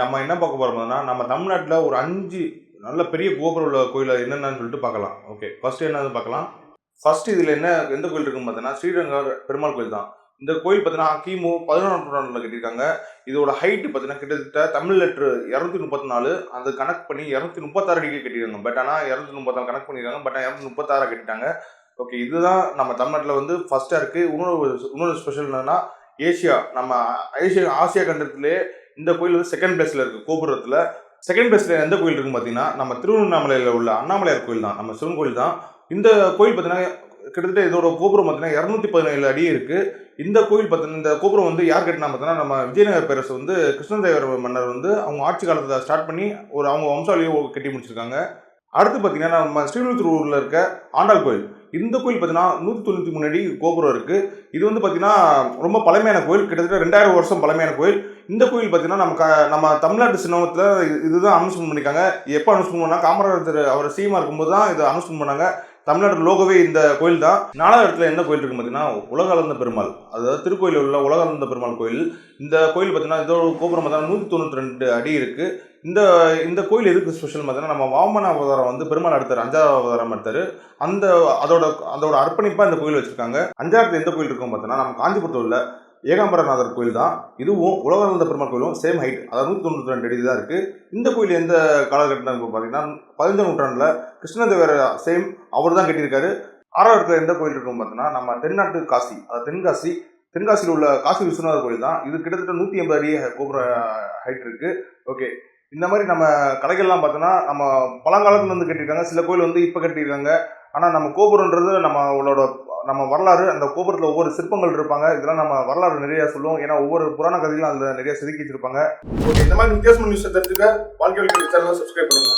நம்ம என்ன பார்க்க போறோம்னா நம்ம தமிழ்நாட்டில் ஒரு அஞ்சு நல்ல பெரிய கோபுரம் உள்ள கோயில் என்னென்னு சொல்லிட்டு பார்க்கலாம். ஓகே ஃபர்ஸ்ட் என்னன்னு பார்க்கலாம். ஃபர்ஸ்ட் இதில் என்ன எந்த கோயில் இருக்குன்னு பார்த்தீங்கன்னா ஸ்ரீரங்கர் பெருமாள் கோயில் தான். இந்த கோயில் பார்த்தீங்கன்னா கிமு பதினொன்றாம் நூற்றாண்டில் கட்டியிருக்காங்க. இதோட ஹைட் பார்த்தீங்கன்னா கிட்டத்தட்ட தமிழ் லெட்ரு இரநூத்தி முப்பத்தி நாலு அந்த கணக்கு பண்ணி இரநூத்தி முப்பத்தாறு அடிக்கு கட்டியிருக்காங்க. பட் ஆனால் இரநூத்தி முப்பத்தாறு கணக்கு பண்ணியிருக்காங்க பட் இரநூத்தி முப்பத்தாறு கட்டிட்டாங்க. ஓகே இதுதான் நம்ம தமிழ்நாட்டில் வந்து ஃபர்ஸ்ட்டாக இருக்குது இன்னொரு இன்னொரு ஸ்பெஷல் என்னன்னா ஏசியா நம்ம ஏசியா ஆசியா கண்டத்திலே இந்த கோயில் வந்து செகண்ட் பிளேஸில் இருக்குது கோபுரத்தில். செகண்ட் பிளேஸில் எந்த கோயில் இருக்குன்னு பார்த்தீங்கன்னா நம்ம திருவண்ணாமலையில் உள்ள அண்ணாமலையார் கோயில் தான் நம்ம சிவன் கோயில் தான். இந்த கோயில் பார்த்தீங்கன்னா கிட்டத்தட்ட இதோட கோபுரம் பார்த்தீங்கன்னா இரநூத்தி பதினேழு அடி இருக்குது இந்த கோயில் பார்த்தீங்கன்னா இந்த கோபுரம் வந்து யார் கட்டினா பார்த்தீங்கன்னா நம்ம விஜயநகர பேரரசு வந்து கிருஷ்ணதேவர் மன்னர் வந்து அவங்க ஆட்சி காலத்தில் ஸ்டார்ட் பண்ணி ஒரு அவங்க வம்சாவளியை கட்டி முடிச்சிருக்காங்க. அடுத்து பார்த்தீங்கன்னா நம்ம ஸ்ரீவில்லிபுத்தூரில் இருக்க ஆண்டாள் கோயில். இந்த கோயில் பார்த்தீங்கன்னா நூற்றி தொண்ணூற்றி மூணு அடி கோபுரம் இருக்குது இது வந்து பார்த்தீங்கன்னா ரொம்ப பழமையான கோயில். கிட்டத்தட்ட ரெண்டாயிரம் வருஷம் பழமையான கோயில். இந்த கோயில் பார்த்தீங்கன்னா நம்ம க நம்ம தமிழ்நாட்டு சின்னத்தில் இதுதான் அனௌன்ஸ்மெண்ட் பண்ணியிருக்காங்க. எப்போ அனௌன்ஸ்மெண்ட் பண்ணால் காமராஜர் அவர் சீமா இருக்கும்போது தான் இதை அனௌன்ஸ்மெண்ட் பண்ணாங்க. தமிழ்நாடு லோகோவே இந்த கோயில் தான் நாலாவது இடத்துல என்ன கோயில் இருக்கு பார்த்தீங்கன்னா உலகளந்த பெருமாள். அதாவது திருக்கோயிலில் உள்ள உலகளந்த பெருமாள் கோயில். இந்த கோயில் பார்த்தீங்கன்னா இதோட கோபுரம் பார்த்தீங்கன்னா நூற்றி தொண்ணூற்றி ரெண்டு அடி இருக்குது இந்த இந்த கோயில் எதுக்கு ஸ்பெஷல் பார்த்தீங்கன்னா நம்ம வாமன அவதாரம் வந்து பெருமாள் எடுத்தார் அஞ்சாவது அவதாரம் எடுத்தார். அந்த அதோட அதோட அர்ப்பணிப்பாக இந்த கோயில் வச்சுருக்காங்க. அஞ்சாவது எந்த கோயில் இருக்கும் பார்த்தீங்கன்னா நம்ம காஞ்சிபுரத்தில் உள்ள ஏகாம்பரநாதர் கோயில் தான் இதுவும் உலகளந்த பெருமாள் கோயிலும் சேம் ஹைட் அதாவது நூற்றி தொண்ணூற்றி ரெண்டு அடி தான் இருக்குது இந்த கோயில் எந்த காலகட்டம் பார்த்தீங்கன்னா பதினஞ்சாம் நூற்றாண்டில் கிருஷ்ணதேவர் சேம் அவர் தான் கட்டியிருக்காரு. ஆறாவது இடத்துல எந்த கோயில் இருக்கும் பார்த்தீங்கன்னா நம்ம தென்னாட்டு காசி அதாவது தென்காசி தென்காசியில் உள்ள காசி விஸ்வநாதர் கோயில் தான். இது கிட்டத்தட்ட நூற்றி எண்பது அடி கோபுர ஹைட் இருக்குது ஓகே இந்த மாதிரி நம்ம கலைகள்லாம் பார்த்தோன்னா நம்ம பழங்காலத்துல இருந்து கட்டியிருக்காங்க. சில கோயில் வந்து இப்போ கட்டியிருக்காங்க. ஆனால் நம்ம கோபுரன்றது நம்மளோட நம்ம வரலாறு அந்த கோபுரத்தில் ஒவ்வொரு சிற்பங்கள் இருப்பாங்க. இதெல்லாம் நம்ம வரலாறு நிறைய சொல்லுவோம். ஏன்னா ஒவ்வொரு புராண கதைகளும் அதில் நிறைய செதுக்கி வச்சிருப்பாங்க. ஓகே இந்த மாதிரி வித்தியாசமான நியூஸ் தெரிஞ்சுக்க வாழ்க்கை சேனலை சப்ஸ்கிரைப் பண்ணுங்க.